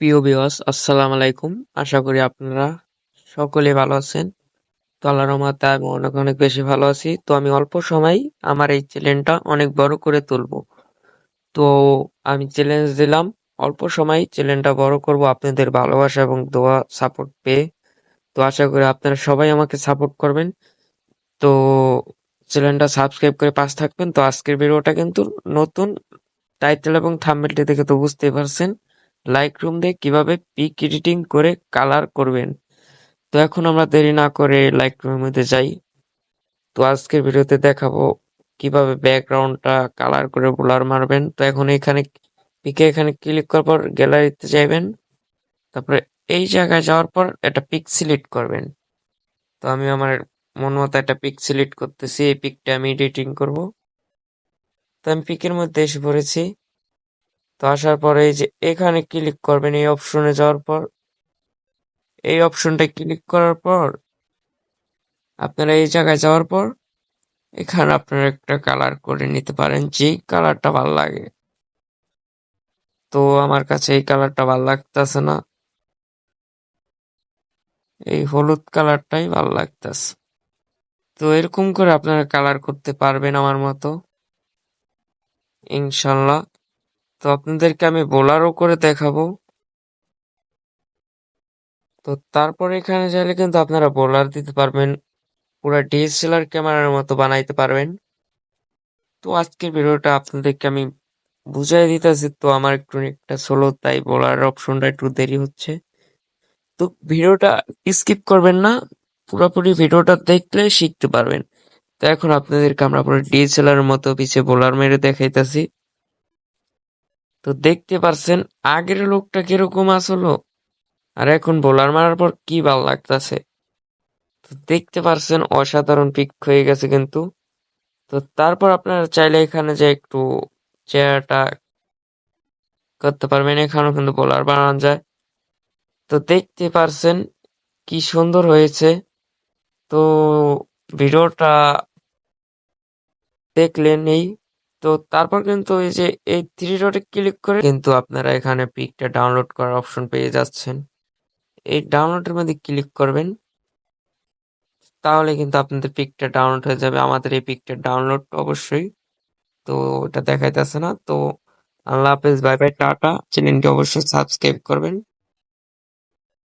প্রিয় ভিউয়ার্স আসসালামু আলাইকুম। আশা করি আপনারা সকলে ভালো আছেন। তো আল্লাহর রহমতে আমি অনেক অনেক বেশি ভালো আছি। তো আমি অল্প সময় আমার এই চ্যানেলটা অনেক বড় করে তুলব। তো আমি চ্যালেঞ্জ দিলাম। অল্প সময় চ্যানেলটা বড় করব আপনাদের ভালোবাসা এবং দোয়া সাপোর্ট পেয়ে। তো আশা করি আপনারা সবাই আমাকে সাপোর্ট করবেন। তো চ্যানেলটা সাবস্ক্রাইব করে পাশ থাকবেন। তো আজকের ভিডিওটা কিন্তু নতুন টাইটেল এবং থাম্বনেলটি দেখে তো বুঝতেই পারছেন। লাইক রুম দিয়ে কীভাবে পিক এডিটিং করে কালার করবেন। তো এখন আমরা দেরি না করে লাইক রুমের মধ্যে যাই। তো আজকের ভিডিওতে দেখাবো কীভাবে ব্যাকগ্রাউন্ডটা কালার করে ব্লার মারবেন। তো এখন এখানে পিকে এখানে ক্লিক করার পর গ্যালারিতে যাবেন তারপরে এই জায়গায় যাওয়ার পর একটা পিক সিলেক্ট করবেন। তো আমি আমার মন মতো একটা পিক সিলেক্ট করতেছি। এই পিকটা আমি এডিটিং করব। তো আমি পিকের মধ্যে এসে পড়েছি। তো আসার পরে এই যে এখানে ক্লিক করবেন এই অপশনে যাওয়ার পর, এই অপশনটা ক্লিক করার পর আপনারা এই জায়গায় যাওয়ার পর এখানে আপনারা একটা কালার করে নিতে পারেন যে কালারটা ভালো লাগে। তো আমার কাছে এই কালারটা ভালো লাগতেছে না। এই হলুদ কালারটাই ভালো লাগতেছে। তো এরকম করে আপনারা কালার করতে পারবেন আমার মতো। ইনশাল্লাহ। তো আপনাদেরকে আমি বোলারও করে দেখাবো। তো তারপর এখানে চাইলে কিন্তু আপনারা বোলার দিতে পারবেন, পুরো ডিএসএলআর ক্যামেরার মতো বানাইতে পারবেন। তো আজকের ভিডিওটা আপনাদেরকে আমি বুঝাই দিতেছি, তো আমার একটু একটা সোলো তাই বোলার অপশনটা একটু দেরি হচ্ছে। তো ভিডিওটা স্কিপ করবেন না, পুরোপুরি ভিডিওটা দেখলে শিখতে পারবেন। তো এখন আপনাদেরকে আমরা পুরো ডিএসএলআর মতো পিছিয়ে বোলার মেরে দেখাইতেছি। তো দেখতে পারছেন আগের লোকটা কীরকম আসলো? আর এখন বোলার মারার পর কি ভালো লাগতেছে? তো দেখতে পারছেন অসাধারণ পিক হয়ে গেছে কিন্তু। তো তারপর আপনারা চাইলে এখানে যে একটু চেয়ারটা করতে পারবেন, এখানেও কিন্তু বোলার বানানো যায়। তো দেখতে পারছেন কি সুন্দর হয়েছে। তো ভিডিওটা দেখলেন এই তো তারপর কিন্তু এই যে এই থ্রি ডটে ক্লিক করে কিন্তু আপনারা এখানে পিকটা ডাউনলোড করার অপশন পেয়ে যাচ্ছেন। এই ডাউনলোডের মধ্যে ক্লিক করবেন, তাহলে কিন্তু আপনাদের পিকটা ডাউনলোড হয়ে যাবে। আমাদের এই পিকটা ডাউনলোড অবশ্যই, তো ওটা দেখাইতেছে না। তো আল্লাহ হাফেজ বাই বাই টাটা। চ্যানেলটি অবশ্যই সাবস্ক্রাইব করবেন।